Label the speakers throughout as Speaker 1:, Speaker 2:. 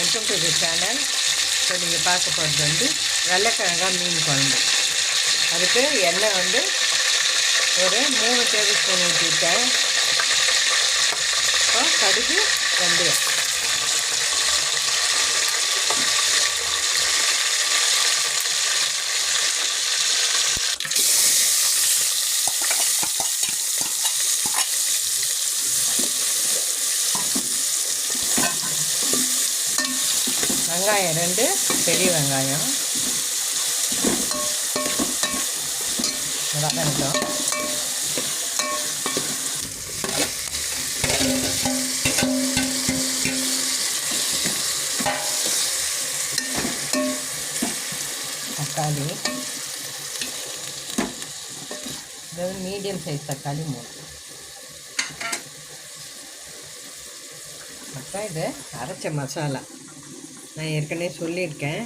Speaker 1: Welcome to the channel. So நீங்கள் பார்க்க போகிறது வந்து வெள்ளைக்கிழங்காய் மீன் குழம்பு. அதுக்கு எண்ணெய் வந்து ஒரு மூணு டேபிள் ஸ்பூன் ஊற்றிட்டேன் இப்போ கடுகு வெந்தயம். வெங்காயம் ரெண்டு பெரிய வெங்காயம். வதங்கட்டும் தக்காளி. இது மீடியம் சைஸ் தக்காளி மூணு. அப்புறம் இது அரைச்ச மசாலா. நான் ஏற்கனவே சொல்லியிருக்கேன்.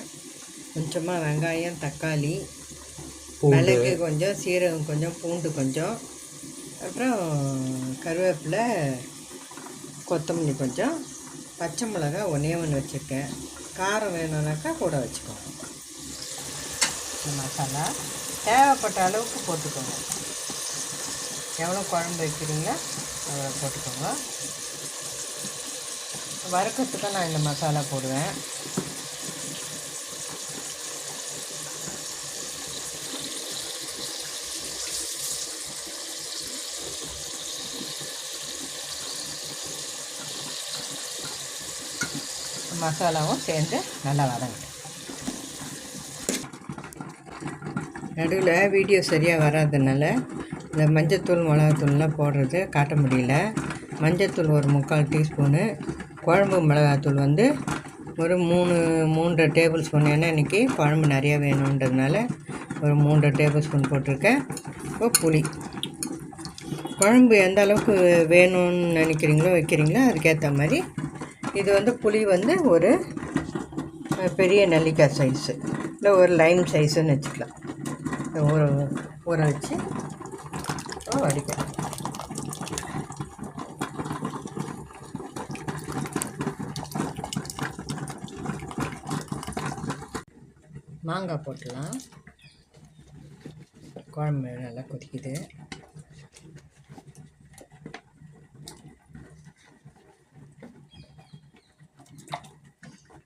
Speaker 1: கொஞ்சமாக வெங்காயம் தக்காளி மிளகு கொஞ்சம் சீரகம் கொஞ்சம் பூண்டு கொஞ்சம் அப்புறம் கருவேப்பிலை கொத்தமல்லி கொஞ்சம் பச்சை மிளகா ஒன்றே ஒன்று வச்சுருக்கேன். காரம் வேணும்னாக்கா கூட வச்சுக்கோங்க. இந்த மசாலா தேவைப்பட்ட அளவுக்கு போட்டுக்கோங்க. எவ்வளோ குழம்பு வைக்கிறீங்களோ அவ்வளோ போட்டுக்கோங்க. வறுக்கிறதுக்கு நான் இந்த மசாலா போடுவேன். மசாலாவும் சேர்ந்து நல்லா வதங்கட்டும் நடுவில் வீடியோ சரியாக வராதனால இந்த மஞ்சத்தூள் மிளகாத்தூள்லாம் போடுறது காட்ட முடியல. மஞ்சத்தூள் ஒரு முக்கால் டீஸ்பூனு குழம்பு மிளகாத்தூள் வந்து ஒரு மூணு மூன்றரை டேபிள் ஸ்பூன் ஏன்னா இன்றைக்கி குழம்பு நிறையா வேணுன்றதுனால ஒரு மூன்றரை டேபிள் ஸ்பூன் போட்டிருக்கேன். இப்போ புளி. குழம்பு எந்த அளவுக்கு வேணும்னு நினைக்கிறீங்களோ வைக்கிறீங்களோ அதுக்கேற்ற மாதிரி இது வந்து புளி வந்து ஒரு பெரிய நெல்லிக்காய் சைஸு இல்லை ஒரு லைம் சைஸுன்னு வச்சுக்கலாம். ஊற ஊற வச்சு வடிக்கலாம். மாங்காய் போட்டுடலாம் குழம்பு நல்லா கொதிக்குது.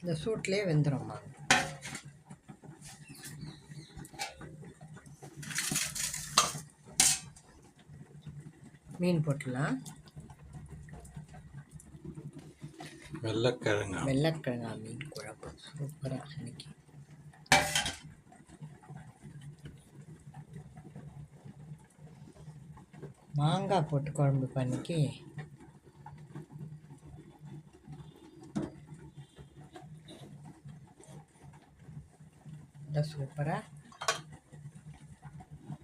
Speaker 1: இந்த சூட்லேயே வெந்துடும் மாங்காய் மீன் போட்டுடலாம்.
Speaker 2: வெள்ளைக்கிழங்கா?
Speaker 1: வெள்ளைக்கிழங்கா மீன் குழம்பு. சூப்பராக இன்னைக்கு. மாங்காய் போட்டு குழம்பு பண்ணிக்கு நல்லா சூப்பராக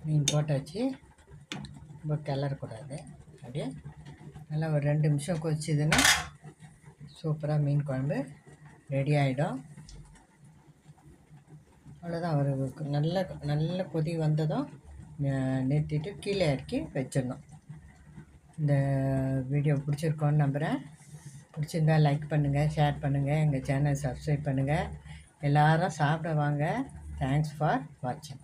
Speaker 1: மீன் போட்டாச்சு. ரொம்ப கிளறக்கூடாது. அப்படியே நல்லா ஒரு ரெண்டு நிமிஷம் கொதிச்சுதுன்னா சூப்பராக மீன் குழம்பு ரெடி ஆகிடும் அவ்வளோதான் ஒரு நல்ல நல்ல கொதி வந்ததும் நிறுத்திட்டு கீழே இறக்கி வச்சிடணும். இந்த வீடியோ பிடிச்சிருக்கோன்னு நம்புகிறேன் பிடிச்சிருந்தா லைக் பண்ணுங்கள் ஷேர் பண்ணுங்கள் எங்கள் சேனல் சப்ஸ்கிரைப் பண்ணுங்கள் எல்லாரும் சாப்பிட வாங்க. தேங்க்ஸ் ஃபார் வாட்சிங்